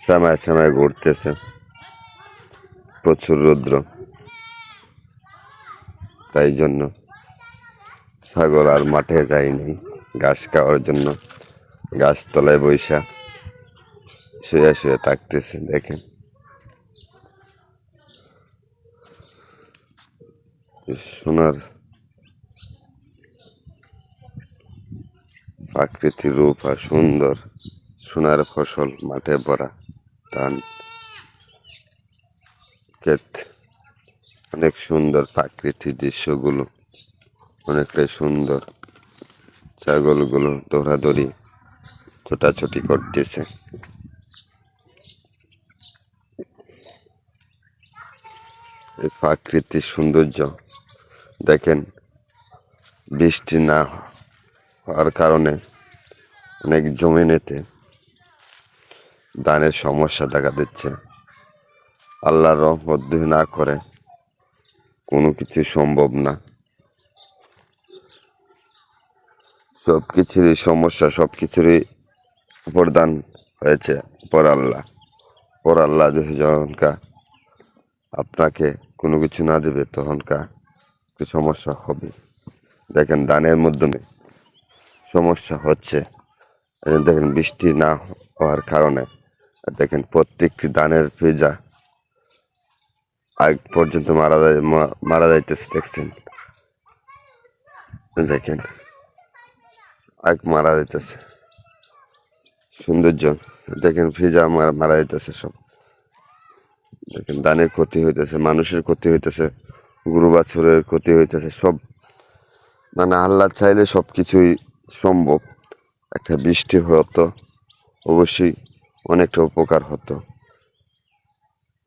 সময় সময় ঘুরতেছে। প্রচুর রৌদ্র। তাই জন্য ছাগল আর মাঠে যায়নি ঘাস খাওয়ার জন্য। গাছতলায় বৈশা শুয়ে শুয়ে থাকতেছে, দেখেন। সোনার প্রাকৃতিক রূপ আর সুন্দর সোনার ফসল মাঠে ভরা। ধান ক্ষেত অনেক সুন্দর প্রাকৃতিক দৃশ্যগুলো, অনেকটাই সুন্দর ছাগলগুলো দৌড়াদৌড়ি ছোটাছুটি করতেছে। এই প্রাকৃতিক সৌন্দর্য দেখেন, বৃষ্টি না হওয়ার কারণে অনেক জমিনেতে ধানের সমস্যা দেখা দিচ্ছে। আল্লাহর রহমত না করে, কোনো কিছু সম্ভব না। সব কিছুরই সমস্যা সব কিছুরই প্রদান হয়েছে পর আল্লাহ। পর আল্লাহ যখনকা আপনাকে কোনো কিছু না দেবে তখনকা সমস্যা হবে? দেখেন, দানের মাধ্যমে সমস্যা হচ্ছে। দেখেন, বৃষ্টি না হওয়ার কারণে দেখেন, প্রত্যেকটি দানের পেজা আগ পর্যন্ত মারা যায় মারা যাইতেছে, দেখছেন? দেখেন, আগ মারা যাইতেছে। সৌন্দর্য, দেখেন ফ্রিজা মারা মারা যাইতেছে সব। দেখেন, দানের ক্ষতি হইতেছে, মানুষের ক্ষতি হইতেছে, গরু বাছুরের ক্ষতি হইতেছে, সব। মানে আল্লাহ চাইলে সব কিছুই সম্ভব। একটা বৃষ্টি হতো অবশ্যই অনেকটা উপকার হতো।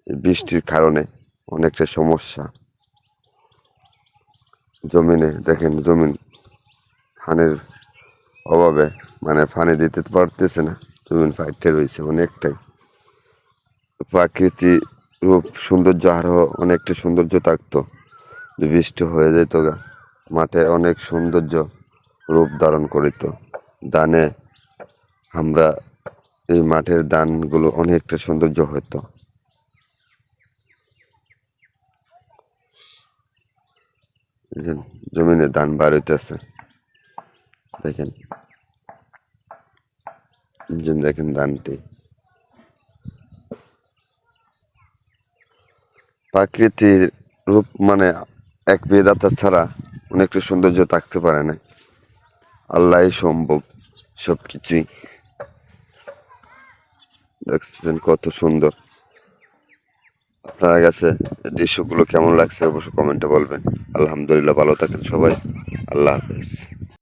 বৃষ্টির কারণে অনেকটা সমস্যা। জমিনে, দেখেন, জমিন ফানের অভাবে মানে ফানে দিতে পারতেছে না। জমিন ফাইটে রয়েছে অনেকটাই। প্রাকৃতিক রূপ সৌন্দর্য আরও অনেকটা সৌন্দর্য থাকতো। বৃষ্টি হয়ে যেত গা, মাঠে অনেক সৌন্দর্য রূপ ধারণ করিত। দানে আমরা এই মাঠের দানগুলো অনেকটা সৌন্দর্য হতো জমিনে ধান বার হইতেছে দেখেন দেখেন ধানটি প্রাকৃতিক রূপ মানে এক বেদাতা ছাড়া অনেকটা সৌন্দর্য থাকতে পারে না। আল্লাহ সম্ভব সব কিছুই দেখছেন কত সুন্দর। আপনার গেছে দৃশ্যগুলো কেমন লাগছে? অবশ্যই কমেন্টে বলবেন। আলহামদুলিল্লাহ, ভালো থাকেন সবাই। আল্লাহ হাফেজ।